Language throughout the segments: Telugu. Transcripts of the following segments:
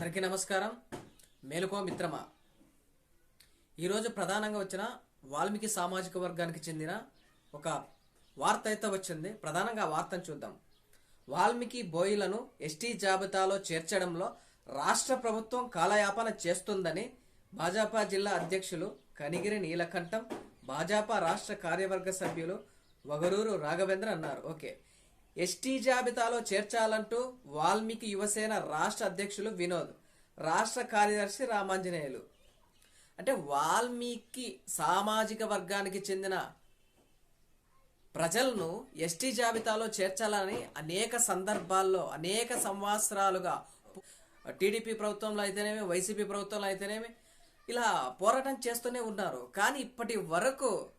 అందరికీ నమస్కారం. మేలుకో మిత్రమా. ఈరోజు ప్రధానంగా వచ్చిన వాల్మీకి సామాజిక వర్గానికి చెందిన ఒక వార్త అయితే వచ్చింది. ప్రధానంగా ఆ వార్తను చూద్దాం. వాల్మీకి బోయిలను ఎస్టీ జాబితాలో చేర్చడంలో రాష్ట్ర ప్రభుత్వం కాలయాపన చేస్తుందని భాజపా జిల్లా అధ్యక్షులు కనిగిరి నీలకంఠం భాజపా రాష్ట్ర కార్యవర్గ సభ్యులు వగరూరు రాఘవేంద్ర అన్నారు. ఓకే. ఎస్టీ జాబితాలో చేర్చాలంటూ వాల్మీకి యువసేన రాష్ట్ర అధ్యక్షులు వినోద్ రాష్ట్ర కార్యదర్శి రామాంజనేయులు. అంటే వాల్మీకి సామాజిక వర్గానికి చెందిన ప్రజలను ఎస్టీ జాబితాలో చేర్చాలని అనేక సందర్భాల్లో అనేక సంవత్సరాలుగా టీడీపీ ప్రభుత్వంలో అయితేనేమి వైసీపీ ప్రభుత్వంలో అయితేనేమి ఇలా పోరాటం చేస్తూనే ఉన్నారు. కానీ ఇప్పటి వరకు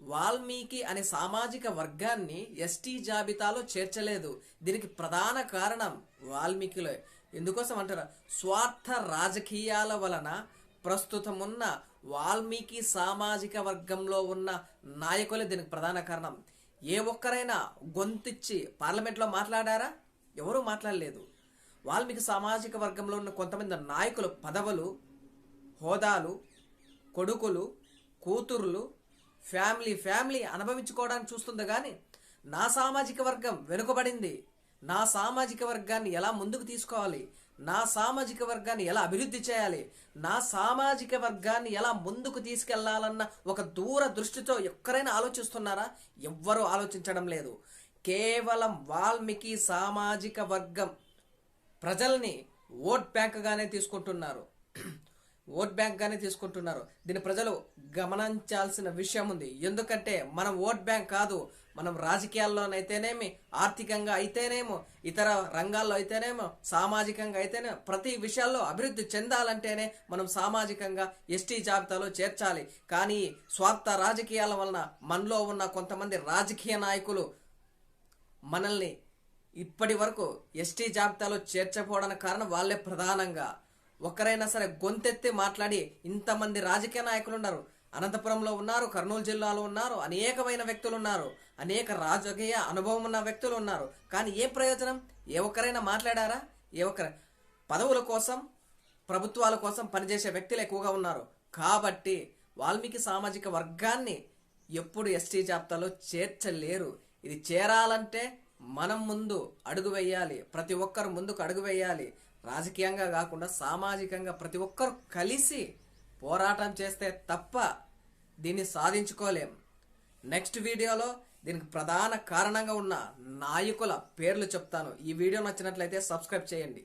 వాల్మీకి అనే సామాజిక వర్గాన్ని ఎస్టీ జాబితాలో చేర్చలేదు. దీనికి ప్రధాన కారణం వాల్మీకిలో. ఎందుకోసం అంటారా? స్వార్థ రాజకీయాల వలన ప్రస్తుతం ఉన్న వాల్మీకి సామాజిక వర్గంలో ఉన్న నాయకులే దీనికి ప్రధాన కారణం. ఏ ఒక్కరైనా గొంతిచ్చి పార్లమెంట్లో మాట్లాడారా? ఎవరూ మాట్లాడలేదు. వాల్మీకి సామాజిక వర్గంలో ఉన్న కొంతమంది నాయకులు పదవులు హోదాలు కొడుకులు కూతుర్లు ఫ్యామిలీ ఫ్యామిలీ అనుభవించుకోవడానికి చూస్తుంది కానీ నా సామాజిక వర్గం వెనుకబడింది. నా సామాజిక వర్గాన్ని ఎలా ముందుకు తీసుకోవాలి? నా సామాజిక వర్గాన్ని ఎలా అభివృద్ధి చేయాలి? నా సామాజిక వర్గాన్ని ఎలా ముందుకు తీసుకెళ్ళాలన్న ఒక దూర దృష్టితో ఎక్కడైనా ఆలోచిస్తున్నారా? ఎవ్వరూ ఆలోచించడం లేదు. కేవలం వాల్మీకి సామాజిక వర్గం ప్రజల్ని ఓట్ బ్యాంక్గానే తీసుకుంటున్నారు. ఓట్ బ్యాంక్ గానే తీసుకుంటున్నారు. దీన్ని ప్రజలు గమనించాల్సిన విషయం ఉంది. ఎందుకంటే మనం ఓట్ బ్యాంక్ కాదు మనం రాజకీయాల్లోనైతేనేమి ఆర్థికంగా అయితేనేమో ఇతర రంగాల్లో అయితేనేమో సామాజికంగా అయితేనే ప్రతి విషయాల్లో అభివృద్ధి చెందాలంటేనే మనం సామాజికంగా ఎస్టీ జాబితాలో చేర్చాలి. కానీ స్వార్థ రాజకీయాల వలన మనలో ఉన్న కొంతమంది రాజకీయ నాయకులు మనల్ని ఇప్పటి వరకు ఎస్టీ జాబితాలో చేర్చకపోవడానికి కారణం వాళ్ళే ప్రధానంగా. ఒక్కరైనా సరే గొంతెత్తి మాట్లాడి ఇంతమంది రాజకీయ నాయకులు ఉన్నారు. అనంతపురంలో ఉన్నారు కర్నూలు జిల్లాలో ఉన్నారు అనేకమైన వ్యక్తులు ఉన్నారు అనేక రాజకీయ అనుభవం ఉన్న వ్యక్తులు ఉన్నారు. కానీ ఏ ప్రయోజనం? ఏ ఒక్కరైనా మాట్లాడారా? ఏ ఒక్కరు పదవుల కోసం ప్రభుత్వాల కోసం పనిచేసే వ్యక్తులు ఎక్కువగా ఉన్నారు. కాబట్టి వాల్మీకి సామాజిక వర్గాన్ని ఎప్పుడు ఎస్టీ జాబితాలో చేర్చలేరు. ఇది చేరాలంటే మనం ముందు అడుగు వేయాలి. ప్రతి ఒక్కరు ముందుకు అడుగు వేయాలి. రాజకీయంగా కాకుండా సామాజికంగా ప్రతి ఒక్కరు కలిసి పోరాటం చేస్తే తప్ప దీన్ని సాధించుకోలేం. నెక్స్ట్ వీడియోలో దీనికి ప్రధాన కారణంగా ఉన్న నాయకుల పేర్లు చెప్తాను. ఈ వీడియో నచ్చినట్లయితే సబ్స్క్రైబ్ చేయండి.